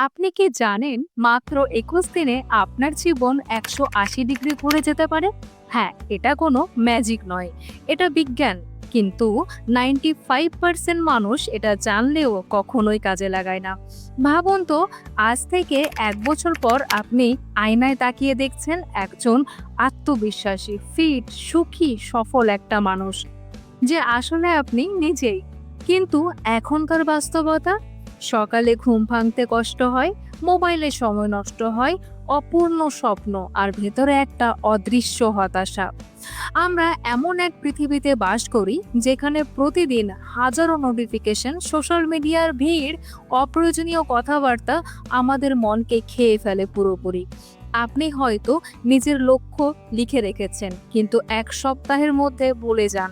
আপনি কি জানেন মাত্র একুশ দিনে আপনার জীবন একশো আশি ডিগ্রি ঘুরে যেতে পারে? হ্যাঁ এটা কোনো ম্যাজিক নয়। এটা বিজ্ঞান। কিন্তু নাইনটি ফাইভ পার্সেন্ট মানুষ এটা জানলেও কখনোই কাজে লাগায় না। ভাবুন তো, আজ থেকে এক বছর পর আপনি আয়নায় তাকিয়ে দেখছেন একজন আত্মবিশ্বাসী ফিট সুখী, সফল একটা মানুষ। যে আসলে আপনি নিজেই। কিন্তু এখনকার বাস্তবতা? সকালে ঘুম ভাঙতে কষ্ট হয়, মোবাইলে সময় নষ্ট হয়, অপূর্ণ স্বপ্ন আর ভেতরে একটা অদৃশ্য হতাশা। আমরা এমন এক পৃথিবীতে বাস করি যেখানে প্রতিদিন হাজারো নোটিফিকেশন সোশ্যাল মিডিয়ার ভিড়, অপ্রয়োজনীয় কথাবার্তা আমাদের মনকে খেয়ে ফেলে পুরোপুরি। আপনি হয়তো নিজের লক্ষ্য লিখে রেখেছেন, কিন্তু এক সপ্তাহের মধ্যে বলে যান,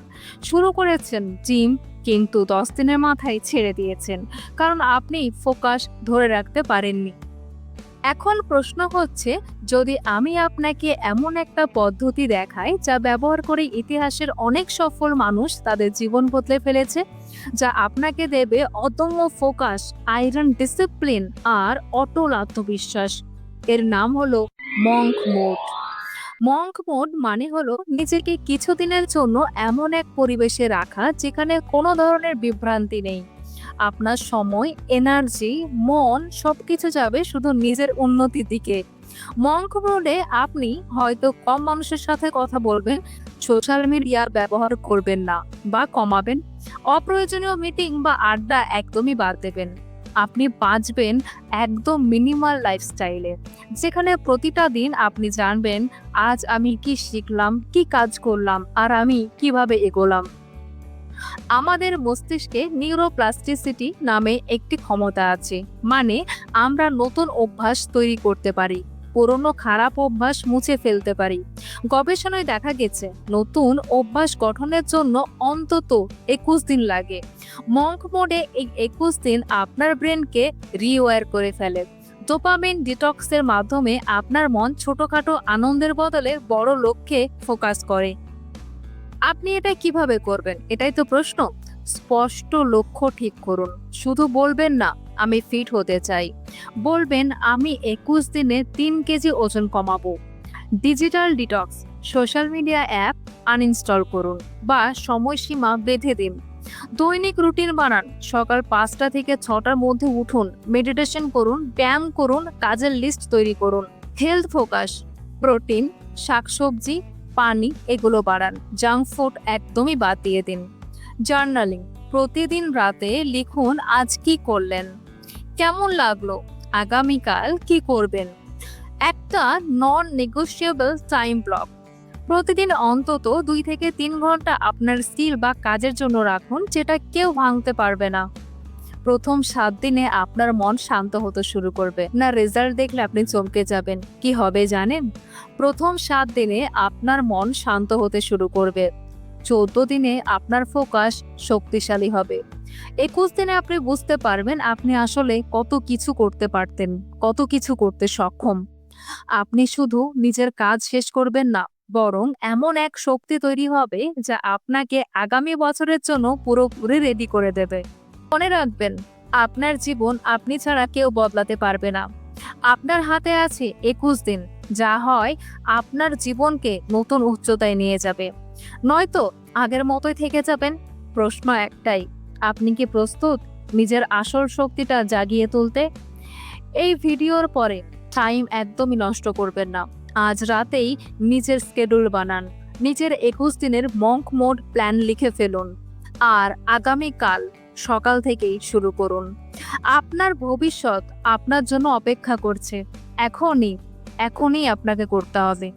শুরু করেছেন, জিম কিন্তু দশ দিনের মাথায় ছেড়ে দিয়েছেন, কারণ আপনি ফোকাস ধরে রাখতে পারেননি। এখন প্রশ্ন হচ্ছে, যদি আমি আপনাকে এমন একটা পদ্ধতি দেখাই যা ব্যবহার করে ইতিহাসের অনেক সফল মানুষ তাদের জীবন বদলে ফেলেছে, যা আপনাকে দেবে অদম্য ফোকাস আয়রন ডিসিপ্লিন আর অটল আত্মবিশ্বাস। এর নাম হলো মঙ্ক মোড। মঙ্ক মোড মানে হলো নিজেকে কিছুদিনের জন্য এমন এক পরিবেশে রাখা যেখানে কোনো ধরনের বিভ্রান্তি নেই। আপনার সময় এনার্জি মন সবকিছু যাবে শুধু নিজের উন্নতির দিকে। মঙ্ক মোডে আপনি হয়তো কম মানুষের সাথে কথা বলবেন সোশ্যাল মিডিয়া ব্যবহার করবেন না বা কমাবেন। অপ্রয়োজনীয় মিটিং বা আড্ডা একদমই বাদ দেবেন। আপনি বাঁচবেন একদম মিনিমাল লাইফস্টাইলে যেখানে প্রতিটা দিন আপনি জানবেন, আজ আমি কি শিখলাম, কি কাজ করলাম, আর আমি কীভাবে এগোলাম। আমাদের মস্তিষ্কে নিউরোপ্লাস্টিসিটি নামে একটি ক্ষমতা আছে মানে আমরা নতুন অভ্যাস তৈরি করতে পারি, পুরনো খারাপ অভ্যাস মুছে ফেলতে পারি। গবেষণায় দেখা গেছে, নতুন অভ্যাস গঠনের জন্য অন্তত একুশ দিন লাগে। মঙ্ক মোডে এই একুশ দিন আপনার ব্রেনকে রিওয়ার করে ফেলে। ডোপামিন ডিটক্সের মাধ্যমে আপনার মন ছোটখাটো আনন্দের বদলে বড় লক্ষ্যে ফোকাস করে। আপনি এটা কীভাবে করবেন? এটাই তো প্রশ্ন। স্পষ্ট লক্ষ্য ঠিক করুন। শুধু বলবেন না, আমি ফিট হতে চাই। বলবেন, আমি একুশ দিনে তিন কেজি ওজন কমাবো। Digital detox, social media app uninstall করুন বা সময়সীমা বেঁধে দিন। দৈনিক রুটিন বানান। সকাল পাঁচটা থেকে ছটার মধ্যে উঠুন মেডিটেশন করুন, ব্যায়াম করুন, কাজের লিস্ট তৈরি করুন। হেলথ ফোকাস প্রোটিন শাকসবজি, পানি, এগুলো বাড়ান। জাঙ্ক ফুড একদমই বাদ দিয়ে দিন। জার্নালিং প্রতিদিন রাতে লিখুন আজ কি করলেন। কেমন লাগল? আগামীকাল কি করবেন? একটা নন নেগোশিয়েবল টাইম ব্লক প্রতিদিন অন্তত দুই থেকে তিন ঘণ্টা আপনার স্কিল বা কাজের জন্য রাখুন, যেটা কেউ ভাঙতে পারবে না। প্রথম সাত দিনে আপনার মন শান্ত হতে শুরু করবে। না রেজাল্ট দেখলে আপনি চমকে যাবেন। কি হবে জানেন? প্রথম সাত দিনে আপনার মন শান্ত হতে শুরু করবে। চৌদ্দ দিনে আপনার ফোকাস শক্তিশালী হবে। একুশ দিনে আপনি বুঝতে পারবেন আপনি আসলে কত কিছু করতে পারতেন, কত কিছু করতে সক্ষম। আপনি শুধু নিজের কাজ শেষ করবেন না বরং এমন এক শক্তি তৈরি হবে যা আপনাকে আগামী বছরের জন্য পুরোপুরি রেডি করে দেবে। মনে রাখবেন, আপনার জীবন আপনি ছাড়া কেউ বদলাতে পারবে না। আপনার হাতে আছে একুশ দিন, যা হয় আপনার জীবনকে নতুন উচ্চতায় নিয়ে যাবে। নয়তো আগের মতোই থেকে যাবেন? প্রশ্ন একটাই, আপনি কি প্রস্তুত নিজের আসল শক্তিটা জাগিয়ে তুলতে? এই ভিডিওর পরে টাইম একদমই নষ্ট করবেন না। আজ রাতেই নিজের স্কেডিউল বানান। নিজের একুশ দিনের মঙ্ক মোড প্ল্যান লিখে ফেলুন। আর আগামীকাল সকাল থেকেই শুরু করুন। আপনার ভবিষ্যৎ আপনার জন্য অপেক্ষা করছে। এখনই এখনই আপনাকে করতে হবে।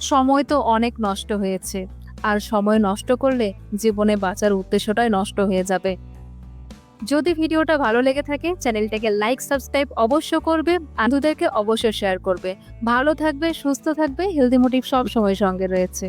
সময় তো অনেক নষ্ট হয়েছে। আর সময় নষ্ট করলে জীবনে বাঁচার উদ্দেশ্যটাই নষ্ট হয়ে যাবে। যদি ভিডিওটা ভালো লেগে থাকে, চ্যানেলটাকে লাইক সাবস্ক্রাইব অবশ্য করবে, বন্ধুদেরকে অবশ্যই শেয়ার করবে। ভালো থাকবে, সুস্থ থাকবে হেলদি মোটিভ সব সময় সঙ্গে রয়েছে।